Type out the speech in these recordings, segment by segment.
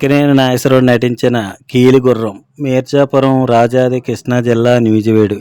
అక్కినేని నాగేశ్వరరావు నటించిన కీలుగుర్రం మీర్జాపురం రాజాది కృష్ణా జిల్లా న్యూజివేడు.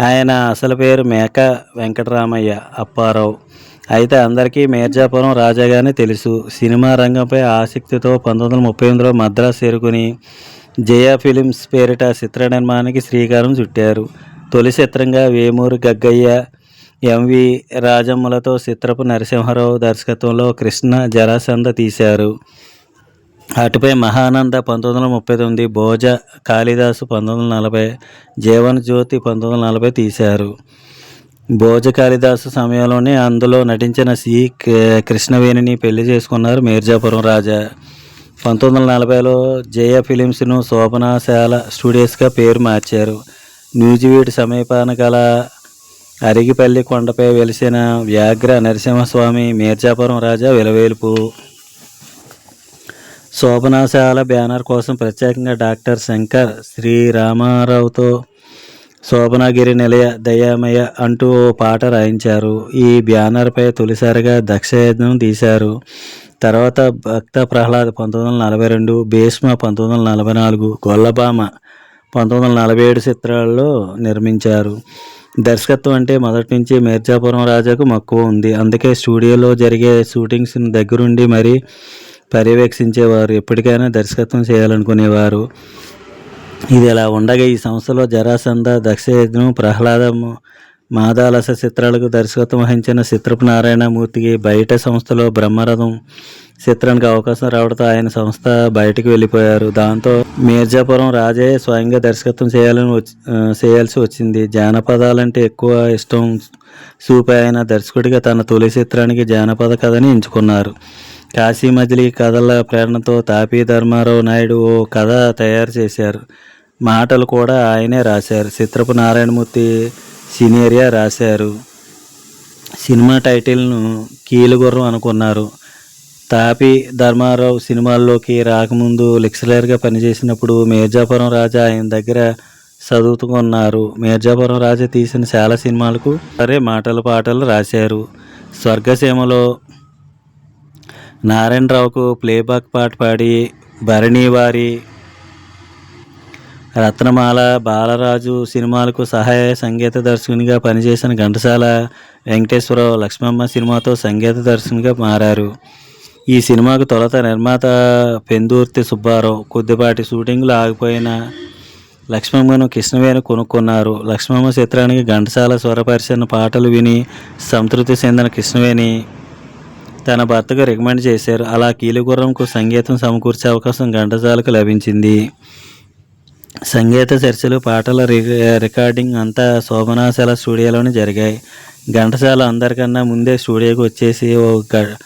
ఆయన అసలు పేరు మేక వెంకటరామయ్య అప్పారావు. అయితే అందరికీ మీర్జాపురం రాజాగానే తెలుసు. సినిమా రంగంపై ఆసక్తితో పంతొమ్మిది వందల ముప్పై ఎనిమిదిలో మద్రాసు చేరుకుని జయా ఫిలిమ్స్ పేరిట చిత్ర నిర్మాణానికి శ్రీకారం చుట్టారు. తొలి చిత్రంగా వేమూరు గగ్గయ్య ఎంవి రాజమ్మలతో చిత్రపు నరసింహారావు దర్శకత్వంలో కృష్ణ జరాసంద తీశారు. అటుపై మహానంద పంతొమ్మిది వందల ముప్పై తొమ్మిది భోజ కాళిదాసు పంతొమ్మిది వందల నలభై జీవన జ్యోతి పంతొమ్మిది వందల నలభై తీశారు. భోజ కాళిదాసు సమయంలోనే అందులో నటించిన సి. క- కృష్ణవేణిని పెళ్ళి చేసుకున్నారు మీర్జాపురం రాజా. పంతొమ్మిది వందల నలభైలో జయ ఫిలిమ్స్ను శోభనాశాల స్టూడియోస్గా పేరు మార్చారు. న్యూజివీడ్ సమీపాన గల అరిగిపల్లి కొండపై వెలిసిన వ్యాఘ్ర నరసింహస్వామి మీర్జాపురం రాజా వెలవేలుపు. శోభనాశాల బ్యానర్ కోసం ప్రత్యేకంగా డాక్టర్ శంకర్ శ్రీరామారావుతో శోభనగిరి నిలయ దయామయ అంటూ ఓ పాట రాయించారు. ఈ బ్యానర్పై తొలిసారిగా దక్షయజ్ఞం తీశారు. తర్వాత భక్త ప్రహ్లాద్ పంతొమ్మిది వందల నలభై రెండు భీష్మ పంతొమ్మిది వందల నలభై నాలుగు గొల్లబామ పంతొమ్మిది వందల నలభై ఏడు చిత్రాల్లో నిర్మించారు. దర్శకత్వం అంటే మొదటి నుంచి మిర్జాపురం రాజాకు మక్కువ ఉంది. అందుకే స్టూడియోలో జరిగే షూటింగ్స్ దగ్గరుండి మరీ పర్యవేక్షించేవారు ఎప్పటికైనా దర్శకత్వం చేయాలనుకునేవారు. ఇది ఇలా ఉండగా ఈ సంస్థలో జరాసంద దక్షయజ్ఞం ప్రహ్లాదము మాదాలస చిత్రాలకు దర్శకత్వం వహించిన చిత్రపు నారాయణమూర్తికి బయట సంస్థలో బ్రహ్మరథం చిత్రానికి అవకాశం రావడంతో ఆయన సంస్థ బయటకు వెళ్ళిపోయారు. దాంతో మీర్జాపురం రాజే స్వయంగా దర్శకత్వం చేయాలని వచ్చి చేయాల్సి వచ్చింది. జానపదాలంటే ఎక్కువ ఇష్టం చూపే ఆయన దర్శకుడిగా తన తొలి చిత్రానికి జానపద కథని ఎంచుకున్నారు. కాశీ మజిలీ కథల ప్రేరణతో తాపీ ధర్మారావు నాయుడు ఓ కథ తయారు చేశారు. మాటలు కూడా ఆయనే రాశారు. చిత్రపు నారాయణమూర్తి సినేరియా రాశారు. సినిమా టైటిల్ను కీలుగుర్రం అనుకున్నారు. తాపి ధర్మారావు సినిమాల్లోకి రాకముందు లెక్చరర్గా పనిచేసినప్పుడు మీర్జాపురం రాజా ఆయన దగ్గర చదువుతున్నారు మీర్జాపురం రాజా తీసిన చాలా సినిమాలకు సరే మాటలు పాటలు రాశారు. స్వర్గసీమలో నారాయణరావుకు ప్లేబాక్ పాట పాడి భరణి వారి రత్నమాల బాలరాజు సినిమాలకు సహాయ సంగీత దర్శకునిగా పనిచేసిన ఘంటసాల వెంకటేశ్వరరావు లక్ష్మమ్మ సినిమాతో సంగీత దర్శకునిగా మారారు. ఈ సినిమాకు తొలుత నిర్మాత పెందూర్తి సుబ్బారావు కొద్దిపాటి షూటింగ్లు ఆగిపోయిన లక్ష్మమ్మను కృష్ణవేణి కొనుక్కున్నారు. లక్ష్మమ్మ చిత్రానికి ఘంటసాల స్వరపరిచిన పాటలు విని సంతృప్తి చెందిన కృష్ణవేణి తన భర్తకు రికమెండ్ చేశారు. అలా కీలుగుర్రంకు సంగీతం సమకూర్చే అవకాశం ఘంటసాలకు లభించింది. సంగీత చర్చలు పాటల రి- రికార్డింగ్ అంతా శోభనాశాల స్టూడియోలోనే జరిగాయి. ఘంటసాల అందరికన్నా ముందే స్టూడియోకి వచ్చేసి ఓ గ-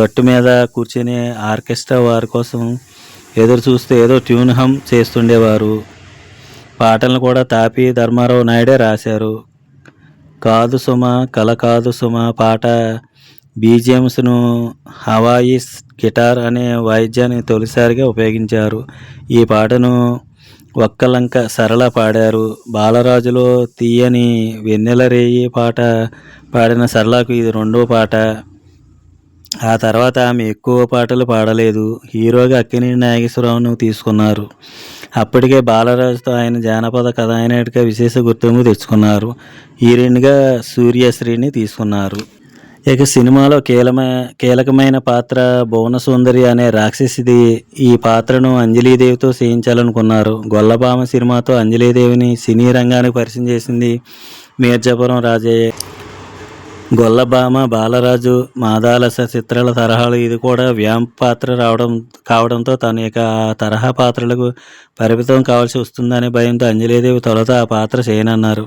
గట్టు మీద కూర్చొని ఆర్కెస్ట్రా వారి కోసం ఎదురు చూస్తూ ఏదో ట్యూన్ హమ్ చేస్తుండేవారు. పాటలను కూడా తాపి ధర్మారావు నాయుడే రాశారు. కాదు సుమ కల కాదు సుమ పాట బీజిఎమ్స్ను హవాయిస్ గిటార్ అనే వాయిద్యాన్ని తొలిసారిగా ఉపయోగించారు. ఈ పాటను ఒక్కలంక సరళ పాడారు. బాలరాజులో తీయని వెన్నెల రేయి పాట పాడిన సరళకు ఇది రెండో పాట. ఆ తర్వాత ఆమె ఎక్కువ పాటలు పాడలేదు. హీరోగా అక్కినేని నాగేశ్వరరావును తీసుకున్నారు. అప్పటికే బాలరాజుతో ఆయన జానపద కథానాయకుడిగా విశేష గుర్తింపు తెచ్చుకున్నారు. హీరోయిన్గా సూర్యశ్రీని తీసుకున్నారు. ఇక సినిమాలో కీలమ కీలకమైన పాత్ర భువన సుందరి అనే రాక్షసిది ఈ పాత్రను అంజలీదేవితో చేయించాలనుకున్నారు గొల్లభామ సినిమాతో అంజలీదేవిని సినీ రంగానికి పరిచయం చేసింది మీర్జాపురం రాజయ్య. గొల్లభామ బాలరాజు మాదాలస చిత్రాల తరహాలు ఇది కూడా వ్యామ్ పాత్ర రావడం కావడంతో తన యొక్క తరహా పాత్రలకు పరిమితం కావాల్సి వస్తుందనే భయంతో అంజలీదేవి తొలుత ఆ పాత్ర చేయనన్నారు.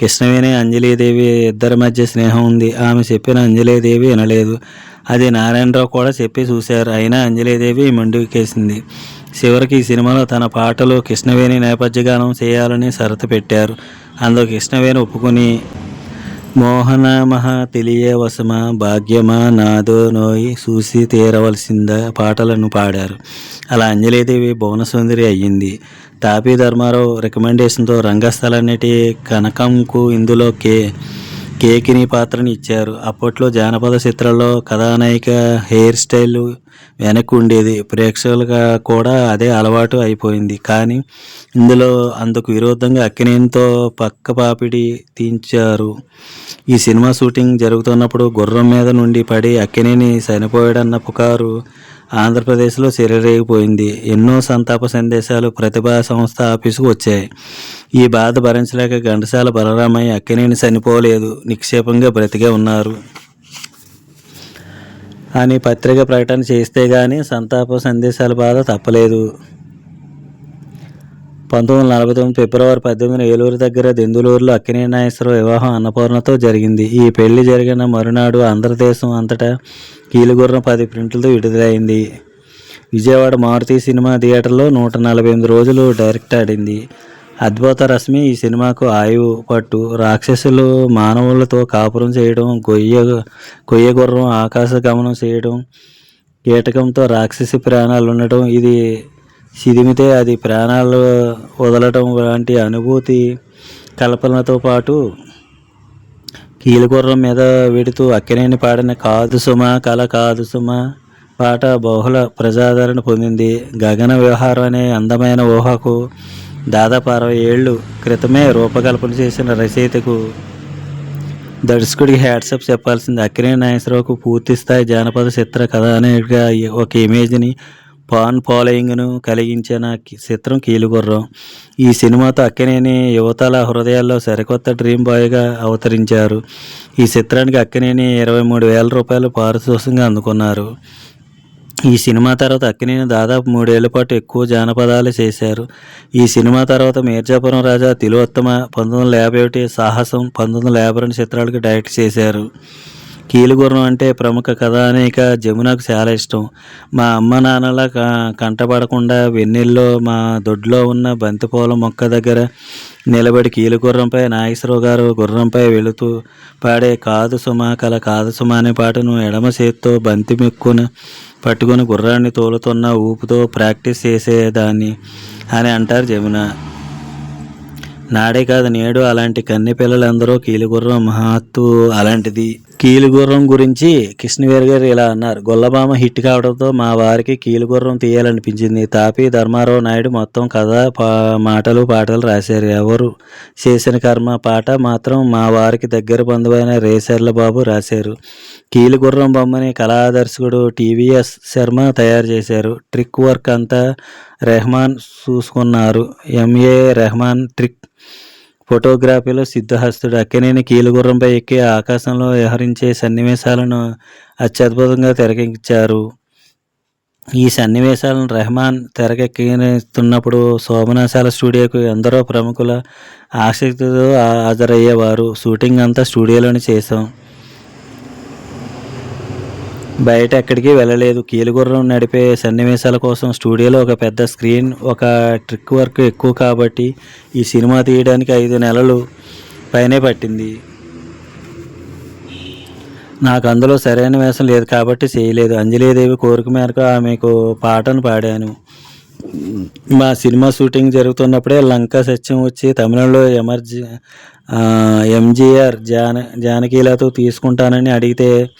కృష్ణవేణి అంజలీదేవి ఇద్దరి మధ్య స్నేహం ఉంది. ఆమె చెప్పిన అంజలీదేవి వినలేదు. అది నారాయణరావు కూడా చెప్పి చూశారు. అయినా అంజలీదేవి మండుకేసింది చివరికి ఈ సినిమాలో తన పాటలు కృష్ణవేణి నేపథ్య గానం చేయాలని షరతు పెట్టారు. అందులో కృష్ణవేణి ఒప్పుకొని మోహన మహా తెలియ భాగ్యమా నాదో నోయి చూసి తీరవలసిందా పాటలను పాడారు. అలా అంజలీదేవి భువనసుందరి అయ్యింది. తాపీ ధర్మారావు రికమెండేషన్తో రంగస్థలన్నిటి కనకంకు ఇందులో కే. కేకిని పాత్రని ఇచ్చారు. అప్పట్లో జానపద చిత్రాల్లో కథానాయిక హెయిర్ స్టైల్ వెనక్కి ఉండేది. ప్రేక్షకులుగా కూడా అదే అలవాటు అయిపోయింది. కానీ ఇందులో అందుకు విరుద్ధంగా అక్కినేనితో పక్క పాపిడి తీయించారు. ఈ సినిమా షూటింగ్ జరుగుతున్నప్పుడు గుర్రం మీద నుండి పడి అక్కినేని చనిపోయాడన్న పుకారు ఆంధ్రప్రదేశ్లో చెలరేగిపోయింది. ఎన్నో సంతాప సందేశాలు ప్రతిభా సంస్థ ఆఫీసుకు వచ్చాయి. ఈ బాధ భరించలేక ఘంటసాల బలరామయ్య అక్కినేని చనిపోలేదు. నిక్షేపంగా బ్రతికే ఉన్నారు. అని పత్రిక ప్రకటన చేస్తే కానీ సంతాప సందేశాల బాధ తప్పలేదు. పంతొమ్మిది వందల నలభై తొమ్మిది ఫిబ్రవరి పద్దెనిమిదిన ఏలూరు దగ్గర దెందులూరులో అక్కినేని నాగేశ్వర వివాహం అన్నపూర్ణతో జరిగింది. ఈ పెళ్ళి జరిగిన మరునాడు ఆంధ్రదేశం అంతటా కీలుగుర్రం పది ప్రింట్లతో విడుదలైంది. విజయవాడ మారుతి సినిమా థియేటర్లో నూట నలభై ఎనిమిది రోజులు డైరెక్ట్ ఆడింది. అద్భుత రశ్మి ఈ సినిమాకు ఆయువు పట్టు. రాక్షసులు మానవులతో కాపురం చేయడం గొయ్య గొయ్యగుర్రం ఆకాశ గమనం చేయడం కీటకంతో రాక్షసి ప్రాణాలు ఉండటం ఇది సిదిమితే అది ప్రాణాలు వదలటం లాంటి అనుభూతి కల్పనతో పాటు కీలుగుర్రం మీద వెడుతూ అక్కినేని పాడిన కాదు సుమ కల కాదు సుమ పాట బహుళ ప్రజాదరణ పొందింది. గగన వ్యవహారం అనే అందమైన ఊహకు దాదాపు అరవై ఏళ్ళు క్రితమే రూపకల్పన చేసిన రచయితకు దర్శకుడికి హ్యాట్సప్ చెప్పాల్సింది. అక్కినేని నాగేశ్వరరావుకు పూర్తి స్థాయి జానపద చిత్ర కథ కథానాయకుడిగా ఒక ఇమేజ్ని పాన్ ఫాలోయింగ్ను కలిగించిన చిత్రం కీలుగుర్రం. ఈ సినిమాతో అక్కినేని యువతల హృదయాల్లో సరికొత్త డ్రీమ్ బాయ్గా అవతరించారు. ఈ చిత్రానికి అక్కినేని ఇరవై మూడు వేల రూపాయలు పారితోషికంగా అందుకున్నారు. ఈ సినిమా తర్వాత అక్కినేని దాదాపు మూడేళ్ళ పాటు ఎక్కువ జానపదాలు చేశారు. ఈ సినిమా తర్వాత మీర్జాపురం రాజా తిలోత్తమ పంతొమ్మిది వందల యాభై ఒకటి సాహసం పంతొమ్మిది వందల యాభై రెండు చిత్రాలకు డైరెక్ట్ చేశారు. కీలుగుర్రం అంటే ప్రముఖ కథానిక జమునకు చాలా ఇష్టం. మా అమ్మ నాన్నల కంటపడకుండా వెన్నెల్లో మా దొడ్లో ఉన్న బంతిపూల మొక్క దగ్గర నిలబడి కీలుగుర్రంపై నాగేశ్వరరావు గారు గుర్రంపై వెళుతూ పాడే కాదు సుమ కల కాదు సుమ అనే పాటను ఎడమ చేత్తో బంతి మెక్కున పట్టుకుని గుర్రాన్ని తోలుతున్న ఊపుతో ప్రాక్టీస్ చేసేదాన్ని అని అంటారు జమున. నాడే కాదు నేడు అలాంటి కన్నె పిల్లలందరూ కీలుగుర్రం మహత్తు అలాంటిది. కీలుగుర్రం గురించి కృష్ణవేర్ గారు ఇలా అన్నారు. గొల్లబామ హిట్ కావడంతో మా వారికి కీలుగుర్రం తీయాలనిపించింది. తాపి ధర్మారావు నాయుడు మొత్తం కథ పా మాటలు పాటలు రాశారు. ఎవరు చేసిన కర్మ పాట మాత్రం మా వారికి దగ్గర బంధువైన రేసర్ల బాబు రాశారు. కీలుగుర్రం బొమ్మని కళాదర్శకుడు టీవీఎస్ శర్మ తయారు చేశారు. ట్రిక్ వర్క్ అంతా రెహమాన్ చూసుకున్నారు. ఎంఏ రెహమాన్ ట్రిక్ ఫోటోగ్రఫీలో సిద్ధహస్తుడు అక్కినేని కీలుగుర్రంపై ఎక్కి ఆకాశంలో వ్యవహరించే సన్నివేశాలను అత్యద్భుతంగా తెరకెక్కించారు. ఈ సన్నివేశాలను రెహమాన్ తెరకెక్కిస్తున్నప్పుడు శోభనాశాల స్టూడియోకు ఎందరో ప్రముఖుల ఆసక్తితో హాజరయ్యేవారు. షూటింగ్ అంతా స్టూడియోలోనే చేశాం. బయట ఎక్కడికి వెళ్ళలేదు. కీలుగుర్రం నడిపే సన్నివేశాల కోసం స్టూడియోలో ఒక పెద్ద స్క్రీన్ ఒక ట్రిక్ వర్క్ ఎక్కువ కాబట్టి ఈ సినిమా తీయడానికి ఐదు నెలలు పైనే పట్టింది. నాకు అందులో సరైన వేషం లేదు కాబట్టి చేయలేదు. అంజలీదేవి కోరిక మేరకు ఆమెకు పాటను పాడాను. మా సినిమా షూటింగ్ జరుగుతున్నప్పుడే లంకా సత్యం వచ్చి తమిళంలో ఎమర్జీ ఎంజీఆర్ జాన జానకీలతో తీసుకుంటానని అడిగితే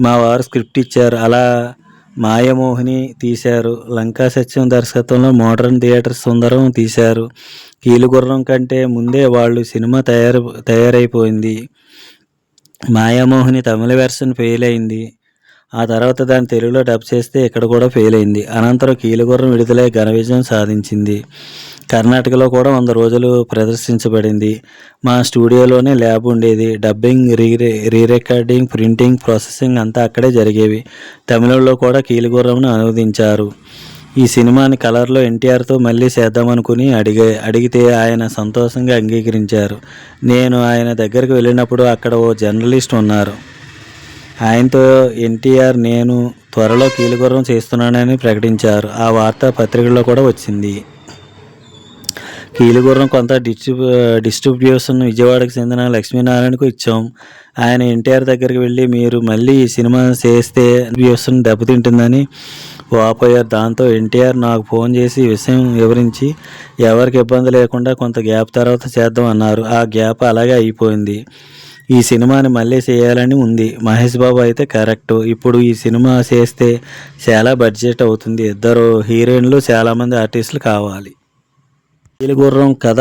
మా వారు స్క్రిప్ట్ ఇచ్చారు. అలా మాయమోహిని తీశారు. లంకా సత్యం దర్శకత్వంలో మోడర్న్ థియేటర్ సుందరం తీశారు. కీలుగుర్రం కంటే ముందే వాళ్ళు సినిమా తయారు తయారైపోయింది. మాయామోహిని తమిళ వెర్షన్ ఫెయిల్ అయింది ఆ తర్వాత దాన్ని తెలుగులో డబ్ చేస్తే ఇక్కడ కూడా ఫెయిల్ అయింది. అనంతరం కీలుగుర్రం విడుదలై ఘన విజయం సాధించింది. కర్ణాటకలో కూడా వంద రోజులు ప్రదర్శించబడింది. మా స్టూడియోలోనే ల్యాబ్ ఉండేది. Dubbing re re recording printing processing అంతా అక్కడే జరిగేవి. తమిళంలో కూడా కీలుగుర్రంను అనువదించారు. ఈ సినిమాని కలర్లో ఎన్టీఆర్తో మళ్ళీ చేద్దామనుకుని అడిగే అడిగితే ఆయన సంతోషంగా అంగీకరించారు. నేను ఆయన దగ్గరికి వెళ్ళినప్పుడు అక్కడ ఓ జర్నలిస్ట్ ఉన్నారు. ఆయనతో ఎన్టీఆర్ నేను త్వరలో కీలుగుర్రం చేస్తున్నానని ప్రకటించారు. ఆ వార్త పత్రికల్లో కూడా వచ్చింది. కీలుగుర్రం కొంత డిస్ట్రిబ్యూ డిస్ట్రిబ్యూషన్ విజయవాడకు చెందిన లక్ష్మీనారాయణకు ఇచ్చాం. ఆయన ఎన్టీఆర్ దగ్గరికి వెళ్ళి మీరు మళ్ళీ ఈ సినిమా చేస్తే డిస్ట్రిబ్యూషన్ దెబ్బతింటుందని వాపోయారు. దాంతో ఎన్టీఆర్ నాకు ఫోన్ చేసి విషయం వివరించి ఎవరికి ఇబ్బంది లేకుండా కొంత గ్యాప్ తర్వాత చేద్దాం అన్నారు. ఆ గ్యాప్ అలాగే అయిపోయింది. ఈ సినిమాని మళ్ళీ చేయాలని ఉంది. మహేష్ బాబు అయితే కరెక్ట్ ఇప్పుడు ఈ సినిమా చేస్తే చాలా బడ్జెట్ అవుతుంది. ఇద్దరు హీరోయిన్లు చాలామంది ఆర్టిస్టులు కావాలి. గుర్రం కథ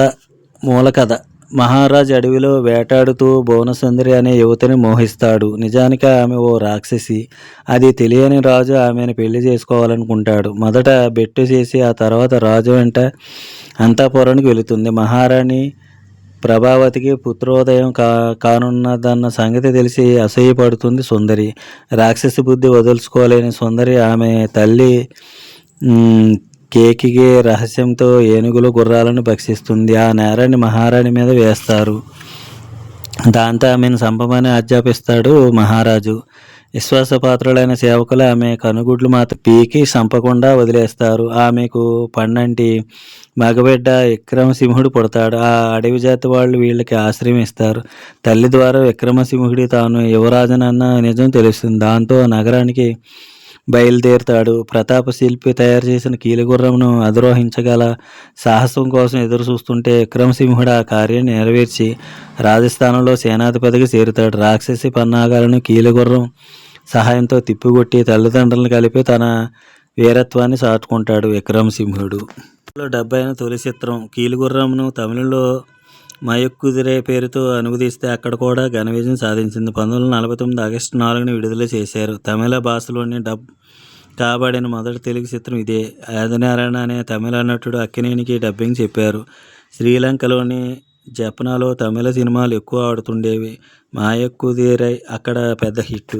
మూల కథ. మహారాజ్ అడవిలో వేటాడుతూ భువనసుందరి అనే యువతిని మోహిస్తాడు. నిజానికి ఆమె ఓ రాక్షసి. అది తెలియని రాజు ఆమెను పెళ్ళి చేసుకోవాలనుకుంటాడు. మొదట బెట్టు చేసి ఆ తర్వాత రాజు వెంట అంతాపురానికి వెళుతుంది. మహారాణి ప్రభావతికి పుత్రోదయం కా కానున్నదన్న సంగతి తెలిసి అసహ్యపడుతుంది సుందరి. రాక్షసి బుద్ధి వదులుచుకోలేని సుందరి ఆమె తల్లి కేకిగే రహస్యంతో ఏనుగులు గుర్రాలను భక్షిస్తుంది. ఆ నేరాన్ని మహారాణి మీద వేస్తారు. దాంతో ఆమెను చంపమని ఆజ్ఞాపిస్తాడు మహారాజు. విశ్వాసపాత్రులైన సేవకులు ఆమె కనుగుడ్లు మాత్రం పీకి చంపకుండా వదిలేస్తారు. ఆమెకు పన్నంటి మగబిడ్డ విక్రమసింహుడు పుడతాడు. ఆ అడవి జాతి వాళ్ళు వీళ్ళకి ఆశ్రయం ఇస్తారు తల్లి ద్వారా విక్రమసింహుడి తాను యువరాజనన్న నిజం తెలుస్తుంది. దాంతో నగరానికి బయలుదేరుతాడు. ప్రతాప శిల్పి తయారు చేసిన కీలుగుర్రంను అధిరోహించగల సాహసం కోసం ఎదురు చూస్తుంటే విక్రమసింహుడు ఆ కార్యాన్ని నెరవేర్చి రాజస్థానంలో సేనాధిపతిగా చేరుతాడు. రాక్షసి పన్నాగాలను కీలుగుర్రం సహాయంతో తిప్పికొట్టి తల్లిదండ్రులను కలిపి తన వీరత్వాన్ని చాటుకుంటాడు విక్రమసింహుడు. డెబ్బై తొలి చిత్రం కీలుగుర్రంను తమిళంలో మయక్కుదిరే పేరుతో అనువదిస్తే అక్కడ కూడా ఘన విజయం సాధించింది. పంతొమ్మిది వందల నలభై తొమ్మిది ఆగస్టు నాలుగున విడుదల చేశారు. తమిళ భాషలోని డబ్ కాబడిన మొదటి తెలుగు చిత్రం ఇదే. ఆదినారాయణ అనే తమిళ నటుడు అక్కినేనికి డబ్బింగ్ చెప్పారు. శ్రీలంకలోని జపనాలో తమిళ సినిమాలు ఎక్కువ ఆడుతుండేవి. మాయక్కుదిరై అక్కడ పెద్ద హిట్.